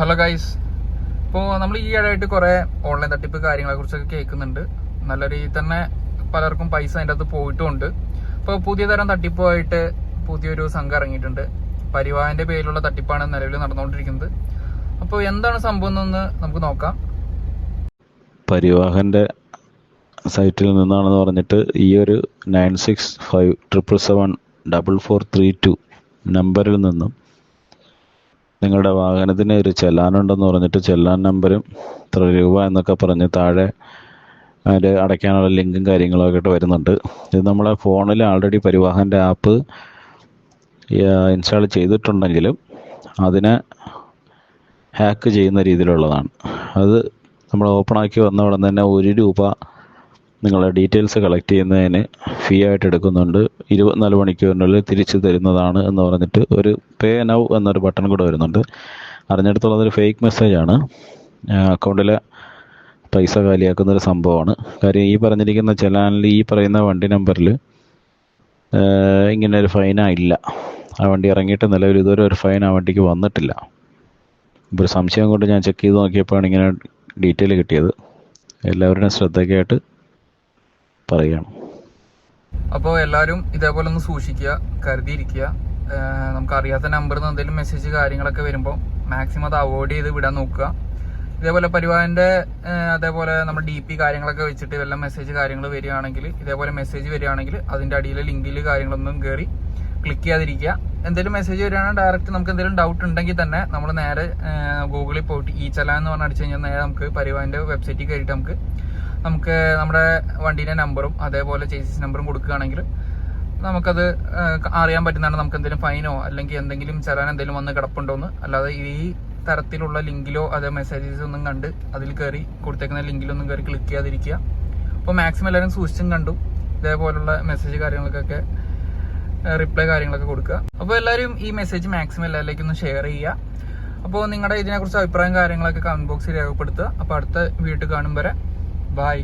Hello guys ഇപ്പോൾ നമ്മൾ ഈ ഇടയായിട്ട് കുറേ ഓൺലൈൻ തട്ടിപ്പ് കാര്യങ്ങളെ കുറിച്ചൊക്കെ കേൾക്കുന്നുണ്ട്. നല്ല രീതിയിൽ തന്നെ പലർക്കും പൈസ അതിന്റെ അകത്ത് പോയിട്ടുമുണ്ട് ഇപ്പോൾ പുതിയ തരം തട്ടിപ്പുമായിട്ട് പുതിയൊരു സംഘം ഇറങ്ങിയിട്ടുണ്ട്. പരിവാഹന്റെ പേരിലുള്ള തട്ടിപ്പാണ് നിലവിൽ നടന്നുകൊണ്ടിരിക്കുന്നത്. അപ്പോൾ എന്താണ് സംഭവം എന്നൊന്ന് നമുക്ക് നോക്കാം. പരിവാഹന്റെ സൈറ്റിൽ നിന്നാണെന്ന് പറഞ്ഞിട്ട് ഈ ഒരു nine six five triple seven double four three two നമ്പറിൽ നിന്നും നിങ്ങളുടെ വാഹനത്തിന് ഒരു ചെല്ലാനുണ്ടെന്ന് പറഞ്ഞിട്ട് ചെല്ലാൻ നമ്പരും ഇത്ര രൂപ എന്നൊക്കെ പറഞ്ഞ് താഴെ അതിന്റെ അടയ്ക്കാനുള്ള ലിങ്കും കാര്യങ്ങളൊക്കെ ആയിട്ട് വരുന്നുണ്ട്. ഇത് നമ്മളെ ഫോണിൽ ആൾറെഡി പരിവാഹന്റെ ആപ്പ് ഇൻസ്റ്റാൾ ചെയ്തിട്ടുണ്ടെങ്കിലും അതിനെ ഹാക്ക് ചെയ്യുന്ന രീതിയിലുള്ളതാണ്. അത് നമ്മൾ ഓപ്പൺ ആക്കി വന്ന ഉടൻ തന്നെ ഒരു രൂപ നിങ്ങളുടെ ഡീറ്റെയിൽസ് കളക്ട് ചെയ്യുന്നതിന് ഫീ ആയിട്ട് എടുക്കുന്നുണ്ട്. ഇരുപത്തിനാല് മണിക്കൂറിനുള്ളിൽ തിരിച്ചു തരുന്നതാണ് എന്ന് പറഞ്ഞിട്ട് ഒരു പേ നൗ എന്നൊരു ബട്ടൺ കൂടെ വരുന്നുണ്ട്. അറിഞ്ഞിടത്തോളം ഒരു ഫേക്ക് മെസ്സേജാണ് അക്കൗണ്ടിലെ പൈസ കാലിയാക്കുന്ന ഒരു സംഭവമാണ്. കാര്യം ഈ പറഞ്ഞിരിക്കുന്ന ചെലാനിൽ ഈ പറയുന്ന വണ്ടി നമ്പറിൽ ഇങ്ങനെ ഒരു ഫൈന ഇല്ല. ആ വണ്ടി ഇറങ്ങിയിട്ട് നിലവിൽ ഇതുവരെ ഒരു ഫൈൻ ആ വണ്ടിക്ക് വന്നിട്ടില്ല. ഇപ്പോൾ ഒരു സംശയം കൊണ്ട് ഞാൻ ചെക്ക് ചെയ്ത് നോക്കിയപ്പോഴാണ് ഇങ്ങനെ ഡീറ്റെയിൽ കിട്ടിയത്. എല്ലാവരുടെയും ശ്രദ്ധയ്ക്കായിട്ട് പറയുകയാണ് അപ്പോൾ എല്ലാവരും ഇതേപോലെ ഒന്ന് സൂക്ഷിക്കുക കരുതിയിരിക്കുക. നമുക്കറിയാത്ത നമ്പറിൽ നിന്ന് എന്തെങ്കിലും മെസ്സേജ് കാര്യങ്ങളൊക്കെ വരുമ്പോൾ മാക്സിമം അത് അവോയ്ഡ് ചെയ്ത് വിടാൻ നോക്കുക. ഇതേപോലെ പരിവാഹന്റെ അതേപോലെ നമ്മൾ ഡി പി കാര്യങ്ങളൊക്കെ വെച്ചിട്ട് വല്ല മെസ്സേജ് കാര്യങ്ങൾ വരികയാണെങ്കിൽ ഇതേപോലെ മെസ്സേജ് വരികയാണെങ്കിൽ അതിന്റെ അടിയിലെ ലിങ്കിൽ കാര്യങ്ങളൊന്നും കയറി ക്ലിക്ക് ചെയ്യാതിരിക്കുക. എന്തെങ്കിലും മെസ്സേജ് വരികയാണെങ്കിൽ ഡയറക്റ്റ് നമുക്ക് എന്തെങ്കിലും ഡൗട്ട് ഉണ്ടെങ്കിൽ തന്നെ നമ്മൾ നേരെ ഗൂഗിളിൽ പോയിട്ട് ഈ ചല എന്ന് പറഞ്ഞ് അടിച്ചു കഴിഞ്ഞാൽ നേരെ നമുക്ക് പരിവാഹന്റെ വെബ്സൈറ്റിൽ കയറിയിട്ട് നമുക്ക് നമുക്ക് നമ്മുടെ വണ്ടീന്റെ നമ്പറും അതേപോലെ ചേസീസ് നമ്പറും കൊടുക്കുകയാണെങ്കിൽ നമുക്കത് അറിയാൻ പറ്റുന്നതാണ് നമുക്ക് എന്തെങ്കിലും ഫൈനോ അല്ലെങ്കിൽ എന്തെങ്കിലും ചെറാൻ എന്തെങ്കിലും വന്ന് കിടപ്പുണ്ടോ എന്ന്. അല്ലാതെ ഈ തരത്തിലുള്ള ലിങ്കിലോ അതേ മെസ്സേജസ് ഒന്നും കണ്ട് അതിൽ കയറി കൊടുത്തേക്കുന്ന ലിങ്കിലൊന്നും കയറി ക്ലിക്ക് ചെയ്യാതിരിക്കുക. അപ്പോൾ മാക്സിമം എല്ലാവരും സൂക്ഷിച്ചും കണ്ടു. ഇതേപോലുള്ള മെസ്സേജ് കാര്യങ്ങൾക്കൊക്കെ റിപ്ലൈ കാര്യങ്ങളൊക്കെ കൊടുക്കുക. അപ്പോൾ എല്ലാവരും ഈ മെസ്സേജ് മാക്സിമം എല്ലാവരിലേക്കും ഒന്ന് ഷെയർ ചെയ്യുക. അപ്പോൾ നിങ്ങളുടെ ഇതിനെക്കുറിച്ച് അഭിപ്രായം കാര്യങ്ങളൊക്കെ കമന്റ് ബോക്സിൽ രേഖപ്പെടുത്തുക. അപ്പോൾ അടുത്ത വീട്ടിൽ കാണും വരെ. বাই